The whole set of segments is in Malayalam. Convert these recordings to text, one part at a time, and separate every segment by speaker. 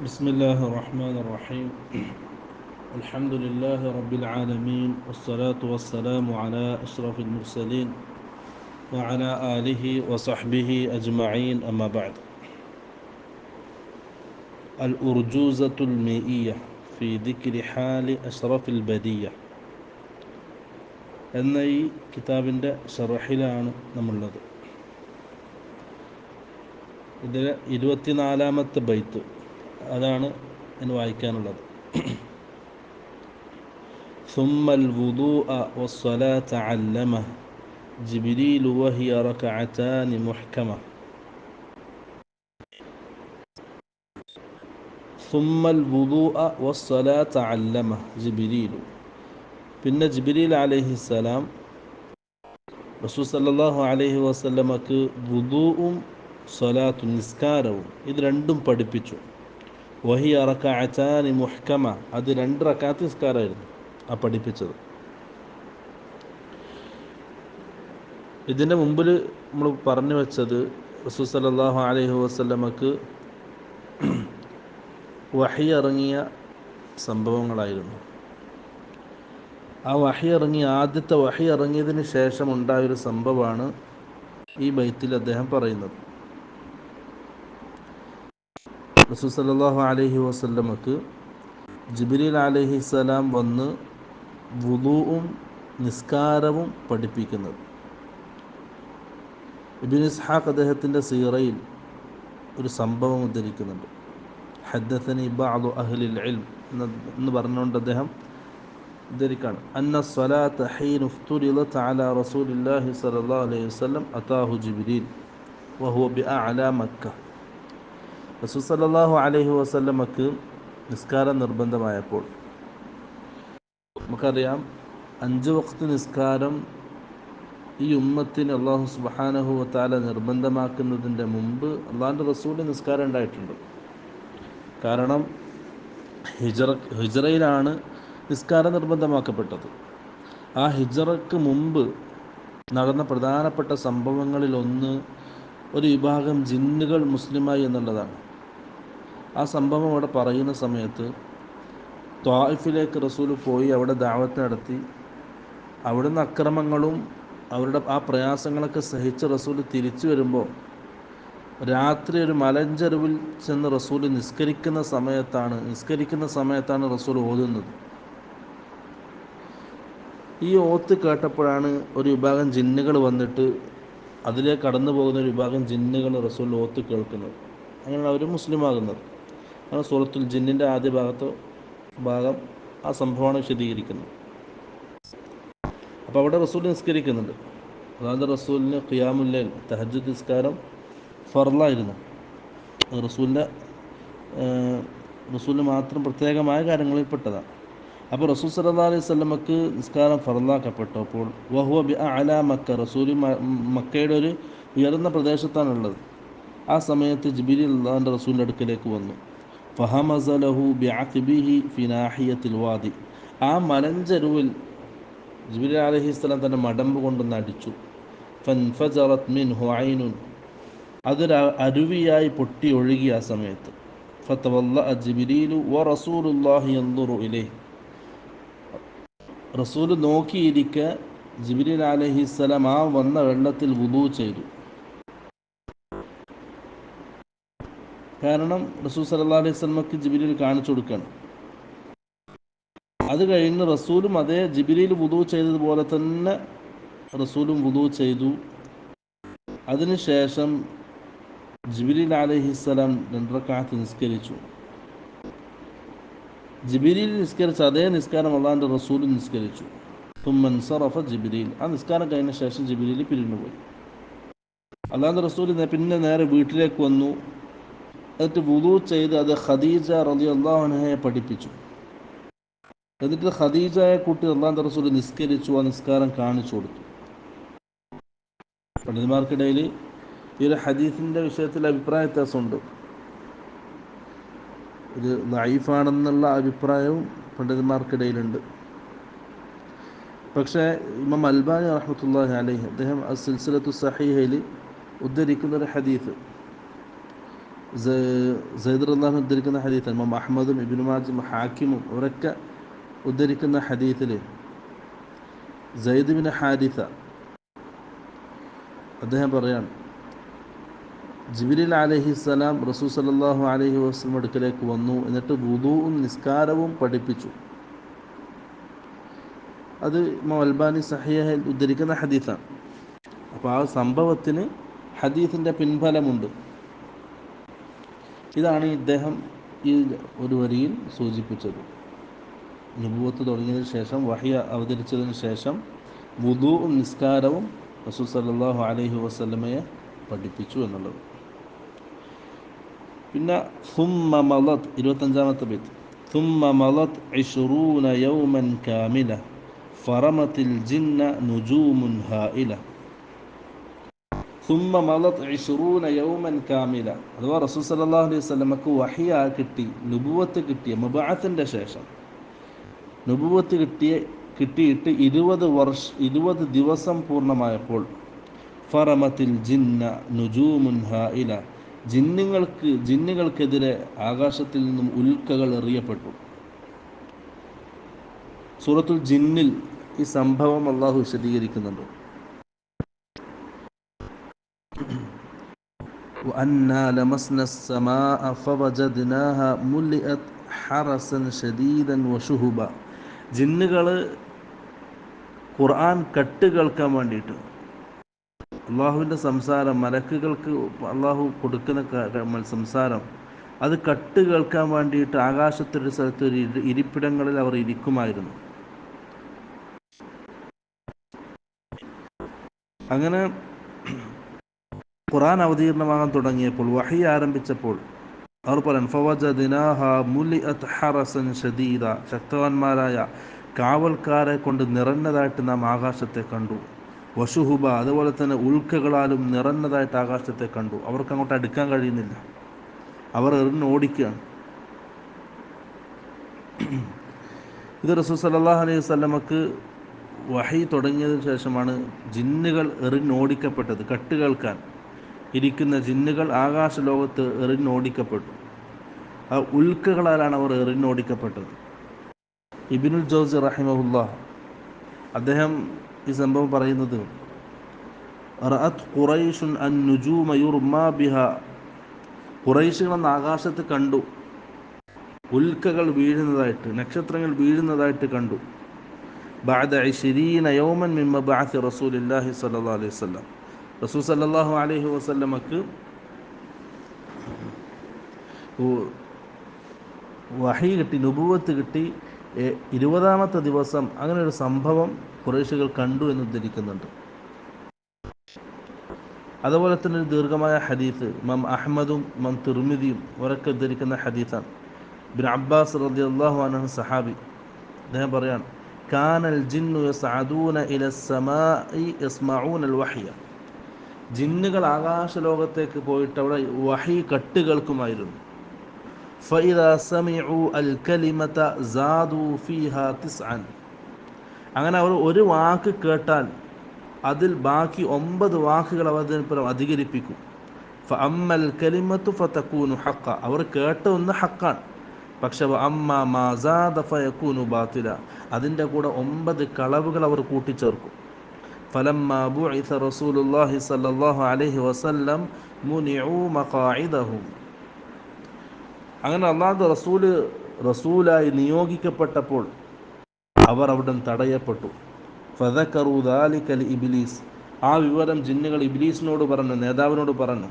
Speaker 1: بسم الله الرحمن الرحيم الحمد لله رب العالمين والصلاة والسلام على أشرف المرسلين وعلى آله وصحبه أجمعين أما بعد الأرجوزة المئية في ذكر حال أشرف البدية എന്ന ഈ കിതാബിൻ്റെ ഷറഹിലാണ് നമ്മളുള്ളത് ഇതിൽ ഇരുപത്തിനാലാമത്തെ ബൈത്ത് അതാണ് ഇനി വായിക്കാനുള്ളത് ثم الوضوء والصلاة علمه جبريل وهي ركعتان محكمة ثم الوضوء والصلاة علمه جبريل പിന്നെ ജിബിരിൽ അലഹിസ്സലാം റസൂ സല്ലാഹു അലൈഹി വസല്ലമക്ക് വുദൂവും സ്വലാത്തും നിസ്കാരവും ഇത് രണ്ടും പഠിപ്പിച്ചു വഹി അറക്ക അച്ചാനി മുഹ്കമ. അത് രണ്ട് റക്കാത്ത് ആ പഠിപ്പിച്ചത്. ഇതിന്റെ മുമ്പിൽ നമ്മൾ പറഞ്ഞു വെച്ചത് റസൂ സല്ലാഹു അലൈഹി വസല്ലമക്ക് വഹി ഇറങ്ങിയ സംഭവങ്ങളായിരുന്നു. ആ വഹി ഇറങ്ങി ആദ്യത്തെ വഹി ഇറങ്ങിയതിന് ശേഷം ഉണ്ടായൊരു സംഭവമാണ് ഈ ബൈത്തിൽ അദ്ദേഹം പറയുന്നത്. റസൂൽ സല്ലാഹു അലഹി വസ്ല്ലമക്ക് ജിബിരിൽ അലഹി സ്വലാം വന്ന് വുദുവും നിസ്കാരവും പഠിപ്പിക്കുന്നത്. ഇബിനിസ്ഹാഖ് അദ്ദേഹത്തിന്റെ സീറയിൽ ഒരു സംഭവം ഉദ്ധരിക്കുന്നുണ്ട്. ഹദ്ദത്തനി ബാദു അഹ്ലിൽ ഇൽം എന്ന് പറഞ്ഞുകൊണ്ട് അദ്ദേഹം ഉദ്ധരിക്കാണ്. അന്ന സ്വലാത്ത് റസൂലില്ലാഹി അലൈഹി വസ്ലം അതാഹു ജിബിരിൽ വഹുബി അല മക്ക. റസൂസല്ലാഹു അലഹി വസ്ല്ലമക്ക് നിസ്കാരം നിർബന്ധമായപ്പോൾ നമുക്കറിയാം അഞ്ച് വക്ത് നിസ്കാരം ഈ ഉമ്മത്തിന് അള്ളാഹു സുബാനഹു താല നിർബന്ധമാക്കുന്നതിന്റെ മുമ്പ് അള്ളാഹിന്റെ റസൂലിന് നിസ്കാരം ഉണ്ടായിട്ടുണ്ട്. കാരണം ഹിജറ ഹിജറയിലാണ് നിസ്കാരം നിർബന്ധമാക്കപ്പെട്ടത്. ആ ഹിജറക്ക് മുമ്പ് നടന്ന പ്രധാനപ്പെട്ട സംഭവങ്ങളിലൊന്ന് ഒരു വിഭാഗം ജിന്നുകൾ മുസ്ലിമായി എന്നുള്ളതാണ്. ആ സംഭവം അവിടെ പറയുന്ന സമയത്ത് ത്വായിഫിലേക്ക് റസൂൽ പോയി അവിടെ ദാവത്ത് നടത്തി. അവിടുന്ന് അക്രമങ്ങളും അവരുടെ ആ പ്രയാസങ്ങളൊക്കെ സഹിച്ച് റസൂൽ തിരിച്ചു വരുമ്പോൾ രാത്രി ഒരു മലഞ്ചെരുവിൽ ചെന്ന് റസൂൽ നിസ്കരിക്കുന്ന സമയത്താണ് നിസ്കരിക്കുന്ന സമയത്താണ് റസൂൽ ഓതുന്നത്. ഈ ഓത്ത് കേട്ടപ്പോഴാണ് ഒരു വിഭാഗം ജിന്നുകൾ വന്നിട്ട് അതിലേക്ക് കടന്നു പോകുന്ന ഒരു വിഭാഗം ജിന്നുകൾ റസൂൽ ഓത്ത് കേൾക്കുന്നത്. അങ്ങനെയാണ് അവർ മുസ്ലിമാകുന്നത്. അങ്ങനെ സൂറത്തുൽ ജിന്നിന്റെ ആദ്യ ഭാഗത്ത് ഭാഗം ആ സംഭവമാണ് വിശദീകരിക്കുന്നത്. അപ്പോൾ അവിടെ റസൂൽ നിസ്കരിക്കുന്നുണ്ട്. അതായത് റസൂലിന് ഖിയാമുല്ലൽ തഹജ് നിസ്കാരം ഫർലായിരുന്നു റസൂലിന്റെ റസൂലിന് മാത്രം പ്രത്യേകമായ കാര്യങ്ങളിൽ പെട്ടതാണ്. അപ്പോൾ റസൂൽ സല്ലാ അലൈഹി സ്വലമക്ക് നിസ്കാരം ഫറലാക്കപ്പെട്ടപ്പോൾ വഹുവ ബി അല മക്ക റസൂൽ മക്കയുടെ ഒരു ഉയർന്ന പ്രദേശത്താണുള്ളത്. ആ സമയത്ത് ജിബിലി അള്ളാഹിന്റെ റസൂലിന്റെ അടുക്കലേക്ക് വന്നു. ഫഹമസലഹു ബിഅഖിബിഹി വാദി. ആ മലഞ്ചെരുവിൽ ജിബിലി അലഹിസ്ലാം തന്റെ മടമ്പ് കൊണ്ടൊന്ന് അടിച്ചു ഫൻഫജറത് മിൻ ഹുഐനുൻ അതൊരു അരുവിയായി പൊട്ടി ഒഴുകി ആ സമയത്ത്. റസൂൽ നോക്കിയിരിക്കെ ജിബിലിൻ അലഹിസ്സലാം ആ വന്ന വെള്ളത്തിൽ വുദു ചെയ്തു. കാരണം റസൂൽ സല്ലാ അലൈഹി സ്വലമക്ക് ജിബിലിൽ കാണിച്ചു കൊടുക്കണം. അത് കഴിഞ്ഞ് റസൂലും അതേ ജിബിലിയിൽ വുതു ചെയ്തതുപോലെ തന്നെ റസൂലും വുതു ചെയ്തു. അതിനുശേഷം ജിബിലിൽ അലഹിസ്സലാം രണ്ടരക്കാലത്ത് നിസ്കരിച്ചു. ജിബിലിൽ നിസ്കരിച്ച അതേ നിസ്കാരം അള്ളാഹിന്റെ റസൂലും നിസ്കരിച്ചു. തുമ്മൻ സറഫ ജിബിലിയിൽ ആ നിസ്കാരം കഴിഞ്ഞ ശേഷം ജിബിലിയിൽ പിരിഞ്ഞുപോയി. അള്ളാഹിന്റെ റസൂൽ പിന്നെ നേരെ വീട്ടിലേക്ക് വന്നു. എന്നിട്ട് വുദു ചെയ്ത് അത് ഖദീജ റലി അള്ളാഹുനഹയെ പഠിപ്പിച്ചു. എന്നിട്ട് ഖദീജയെ കൂട്ടി അള്ളാഹിന്റെ റസൂൽ നിസ്കരിച്ചു ആ നിസ്കാരം കാണിച്ചു കൊടുത്തു. പണ്ഡിതന്മാർക്കിടയിൽ ഈ ഒരു ഹദീസിന്റെ വിഷയത്തിൽ അഭിപ്രായ വ്യത്യാസമുണ്ട്. ഇത് ലൈഫാണെന്നുള്ള അഭിപ്രായവും പണ്ഡിതന്മാർക്കിടയിലുണ്ട്. പക്ഷേ ഇമാം അൽബാനി റഹ്മത്തുല്ലാഹി അലൈഹി അദ്ദേഹം സിൽസിലത്തു സഹീഹയിൽ ഉദ്ധരിക്കുന്ന ഒരു ഹദീഫ് സൈദ് ഉദ്ധരിക്കുന്ന ഹദീത്ത് ഇമാം അഹമ്മദും ഇബിനുമാജും ഹാക്കിമും അവരൊക്കെ ഉദ്ധരിക്കുന്ന ഹദീത്തിൽ സൈദ് ബിൻ അദ്ദേഹം പറയാണ് ജിബിരിൽ അലഹിസ്സലാം റസൂ സലാഹു അലഹി വസ്ലം അടുക്കലേക്ക് വന്നു. എന്നിട്ട് വുദുവും നിസ്കാരവും പഠിപ്പിച്ചു. അത് മൽബാനി സഹിയഹിൽ ഉദ്ധരിക്കുന്ന ഹദീസാണ്. അപ്പോൾ ആ സംഭവത്തിന് ഹദീസിന്റെ പിൻഫലമുണ്ട്. ഇതാണ് ഇദ്ദേഹം ഈ ഒരു വരിയിൽ സൂചിപ്പിച്ചത് നുപൂവത്ത് തുടങ്ങിയതിന് ശേഷം വഹിയ അവതരിച്ചതിന് ശേഷം വുദുവും നിസ്കാരവും റസൂൽ സല്ലാഹു അലൈഹി വസ്ലമയെ പഠിപ്പിച്ചു എന്നുള്ളത് പിന്നെ ثم مضت ഇരുപത്തഞ്ചാമത്തെ ബൈത്ത് ثم مضت عشرون يوما كاملة فرمت الجن نجوم هائلة സുമ്മ മലത് ഇഷുറൂന യൗമൻ കാമില അഥവാ റസൂൽ സല്ലാ അലൈഹി വസ്ലമക്ക് വഹിയ കിട്ടി നുബുവത്ത് കിട്ടിയ മുബാഅത്തിന്റെ ശേഷം. നുബുവത്ത് കിട്ടിയ കിട്ടിയിട്ട് ഇരുപത് വർഷ ഇരുപത് ദിവസം പൂർണമായപ്പോൾ ഫറമത്തിൽ ജിന്ന നുജൂമുൻ ഹായില ജിന്നുകൾക്ക് ജിന്നുകൾക്കെതിരെ ആകാശത്തിൽ നിന്നും ഉൽക്കകൾ എറിയപ്പെട്ടു. സൂറത്തുൽ ജിന്നിൽ ഈ സംഭവം അള്ളാഹു വിശദീകരിക്കുന്നുണ്ട്. وأنا لمسنا السماء فوجدناها ملئت حرسا شديدا وشهبا ജിന്നുകൾ ഖുർആൻ കട്ട് കേൾക്കാൻ വേണ്ടിയിട്ട് അള്ളാഹുവിൻ്റെ സംസാരം മലക്കുകൾക്ക് അള്ളാഹു കൊടുക്കുന്ന സംസാരം അത് കട്ട് കേൾക്കാൻ വേണ്ടിയിട്ട് ആകാശത്തൊരു സ്ഥലത്ത് ഒരു ഇരിപ്പിടങ്ങളിൽ അവർ ഇരിക്കുമായിരുന്നു അങ്ങനെ ഖുറാൻ അവതീർണമാകാൻ തുടങ്ങിയപ്പോൾ വഹി ആരംഭിച്ചപ്പോൾ അവർ പറയാൻ ഷദീദ ശക്തവാന്മാരായ കാവൽക്കാരെ കൊണ്ട് നിറഞ്ഞതായിട്ട് നാം ആകാശത്തെ കണ്ടു. വശുഹുബ അതുപോലെ തന്നെ ഉൾക്കകളാലും നിറഞ്ഞതായിട്ട് ആകാശത്തെ കണ്ടു. അവർക്ക് അങ്ങോട്ട് അടുക്കാൻ കഴിയുന്നില്ല. അവർ എറിഞ്ഞ് ഓടിക്കുകയാണ്. ഇത് റസൂൽ സലാഹ് അലൈഹി സ്വലമക്ക് വഹി തുടങ്ങിയതിന് ശേഷമാണ് ജിന്നുകൾ എറിഞ്ഞോടിക്കപ്പെട്ടത് കട്ട് കേൾക്കാൻ. ഇരിക്കുന്ന ജിന്നുകൾ ആകാശലോകത്ത് എറിഞ്ഞോടിക്കപ്പെട്ടു. ആ ഉൽക്കകളാലാണ് അവർ എറിഞ്ഞോടിക്കപ്പെട്ടത്. ഇബിനുൽ ജോസ് റഹിമുല്ല അദ്ദേഹം ഈ സംഭവം പറയുന്നത് റഅത്ത് ഖുറൈഷുൻ അൻ നുജൂമയുർ ബിഹ. ഖുറൈഷുകൾ ആകാശത്ത് കണ്ടു. ഉൽക്കകൾ വീഴുന്നതായിട്ട് നക്ഷത്രങ്ങൾ വീഴുന്നതായിട്ട് കണ്ടു. ബാദ ഐശ്വരീന യോമൻ മിമ്മ ബാഹി റസൂൽ ഇല്ലാഹി സല്ലാ അലൈഹി സ്വല്ലാം റസൂൽ സല്ലല്ലാഹു അലൈഹി വസല്ലമക്ക് വഹി കിട്ടി നുപൂവത്ത് കിട്ടി ഇരുപതാമത്തെ ദിവസം അങ്ങനെ ഒരു സംഭവം കുറേശികൾ കണ്ടു എന്ന് ഉദ്ധരിക്കുന്നുണ്ട്. അതുപോലെ തന്നെ ഒരു ദീർഘമായ ഹദീസ് മം അഹമ്മദും മം തിർമിദിയും അവരൊക്കെ ഉദ്ധരിക്കുന്ന ഹദീസാണ്. ബിൻ അബ്ബാസ് റതി അള്ളാഹു അനഹു സഹാബി അദ്ദേഹം പറയാണ് കാനൽ ജിന്നു യസ്അദൂന ഇല സമാ യസ്മഊന അൽ വഹ്യ. ജിന്നുകൾ ആകാശ ലോകത്തേക്ക് പോയിട്ട് അവിടെ വഹി കട്ട് കേൾക്കുമായിരുന്നു ഫഇദാ സമിഉ അൽ കലിമത സാദു ഫീഹാ തിസ്അൻ. അങ്ങനെ അവർ ഒരു വാക്ക് കേട്ടാൽ അതിൽ ബാക്കി ഒമ്പത് വാക്കുകൾ അവർ അധികരിപ്പിക്കും. അവർ കേട്ട ഒന്ന് ഹക്കാണ് പക്ഷെ അതിന്റെ കൂടെ ഒമ്പത് കളവുകൾ അവർ കൂട്ടിച്ചേർക്കും. فلما بعث رسول الله صلى الله عليه وسلم منعوا مقاعدهم അങ്ങനെ അള്ളാഹു റസൂല് റസൂലായി നിയോഗിക്കപ്പെട്ടപ്പോൾ അവർ അവിടെ തടയപ്പെട്ടു ഫതക്കറു ദാലിക്കൽ ഇബിലീസ് ആ വിവരം ജിന്നുകൾ ഇബിലീസിനോട് പറഞ്ഞു നേതാവിനോട് പറഞ്ഞു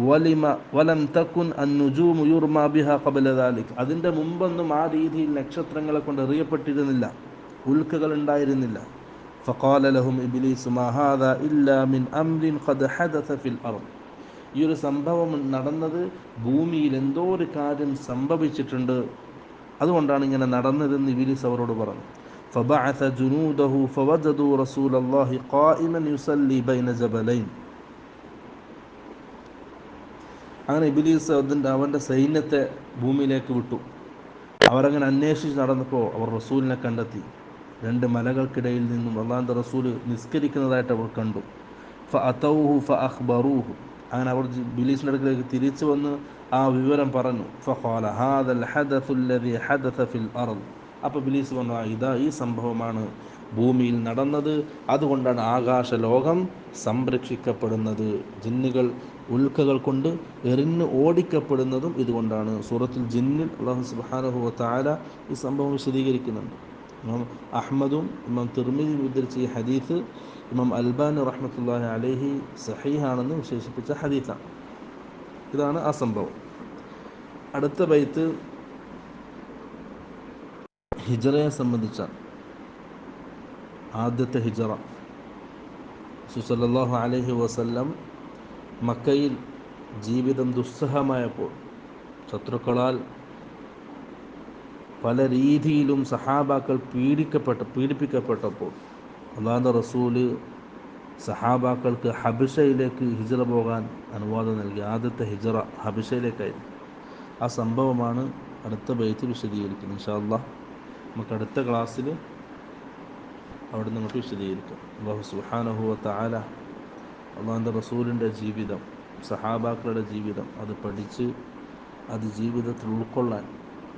Speaker 1: വലിമ വലം തക്കുൻ അന്നുജൂമു യുർമാ ബിഹ ഖബല ദാലിക് അതിൻ്റെ മുമ്പൊന്നും ആ രീതിയിൽ നക്ഷത്രങ്ങളെ കൊണ്ട് എറിയപ്പെട്ടിരുന്നില്ല ഉൽക്കകൾ ഉണ്ടായിരുന്നില്ല فقال لهم إبليس ما هذا إلا من أمر قد حدث في الأرض ഈ ഒരു സംഭവം നടന്നത് ഭൂമിയിൽ എന്തോ ഒരു കാര്യം സംഭവിച്ചിട്ടുണ്ട് അതുകൊണ്ടാണ് ഇങ്ങനെ നടന്നതെന്ന് ഇബിലിസ് അവരോട് പറഞ്ഞു فبعث جنوده فوجدوا رسول الله قائما يصلي بين جبلين അങ്ങനെ ഇബിലീസ് അതിൻ്റെ അവൻ്റെ സൈന്യത്തെ ഭൂമിയിലേക്ക് വിട്ടു അവരങ്ങനെ അന്വേഷിച്ച് നടന്നപ്പോൾ അവർ റസൂലിനെ കണ്ടെത്തി രണ്ട് മലകൾക്കിടയിൽ നിന്നും അള്ളാഹിന്റെ റസൂൽ നിസ്കരിക്കുന്നതായിട്ട് അവർ കണ്ടു. ഫ അതൗഹു ഫ അഖ്ബറൂഹു. അങ്ങനെ അവർ ബിലീസിന്റെ അടുക്കലേക്ക് തിരിച്ചു വന്ന് ആ വിവരം പറഞ്ഞു. ഫഖാല ഹാദൽ ഹദസ ഫിൽ അപ്പോൾ ബിലീസ് പറഞ്ഞു "ആ, ഇതാ ഈ സംഭവമാണ് ഭൂമിയിൽ നടന്നത്. അതുകൊണ്ടാണ് ആകാശ ലോകം സംരക്ഷിക്കപ്പെടുന്നത്. ജിന്നുകൾ ഉൽക്കകൾ കൊണ്ട് എറിഞ്ഞ് ഓടിക്കപ്പെടുന്നതും ഇതുകൊണ്ടാണ്. സൂറത്തിൽ ജിന്നിൽ അള്ളാഹു സുബ്ഹാനഹു താര ഈ സംഭവം വിശദീകരിക്കുന്നുണ്ട്. ഇമാം അഹമ്മദും ഇമാം തിർമിദിയും ഉദ്ധരിച്ച ഈ ഹദീസ് ഇമാം അൽബാൻ റഹ്മത്തുല്ലാഹി അലൈഹി സഹീഹാണെന്ന് വിശേഷിപ്പിച്ച ഹദീഫാണ് ഇതാണ് ആ സംഭവം. അടുത്ത ബൈത്ത് ഹിജറയെ സംബന്ധിച്ച ആദ്യത്തെ ഹിജറ. സുസല്ലാഹു അലഹി വസല്ലം മക്കയിൽ ജീവിതം ദുസ്സഹമായപ്പോൾ ശത്രുക്കളാൽ പല രീതിയിലും സഹാബാക്കൾ പീഡിക്കപ്പെട്ട പീഡിപ്പിക്കപ്പെട്ടപ്പോൾ അള്ളാഹുന്റെ റസൂൽ സഹാബാക്കൾക്ക് ഹബിഷയിലേക്ക് ഹിജറ പോകാൻ അനുവാദം നൽകി. ആദ്യത്തെ ഹിജറ ഹബിഷയിലേക്കായിരുന്നു. ആ സംഭവമാണ് അടുത്ത ബൈത്തിൽ വിശദീകരിക്കുന്നത്. ഇൻഷാല്ല നമുക്ക് അടുത്ത ക്ലാസ്സിൽ അവിടെ നിന്ന് ഇങ്ങോട്ട് വിശദീകരിക്കാം. അള്ളാഹു സുഹാനഹു തആല അള്ളാഹിന്റെ റസൂലിന്റെ ജീവിതം സഹാബാക്കളുടെ ജീവിതം അത് പഠിച്ച് അത് ജീവിതത്തിൽ ഉൾക്കൊള്ളാൻ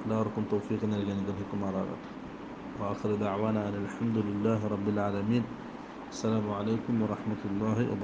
Speaker 1: ناركم توفيقنا لنذهبكم عراقكم وآخر دعوانا أن الحمد لله رب العالمين. السلام عليكم ورحمة الله وبركاته.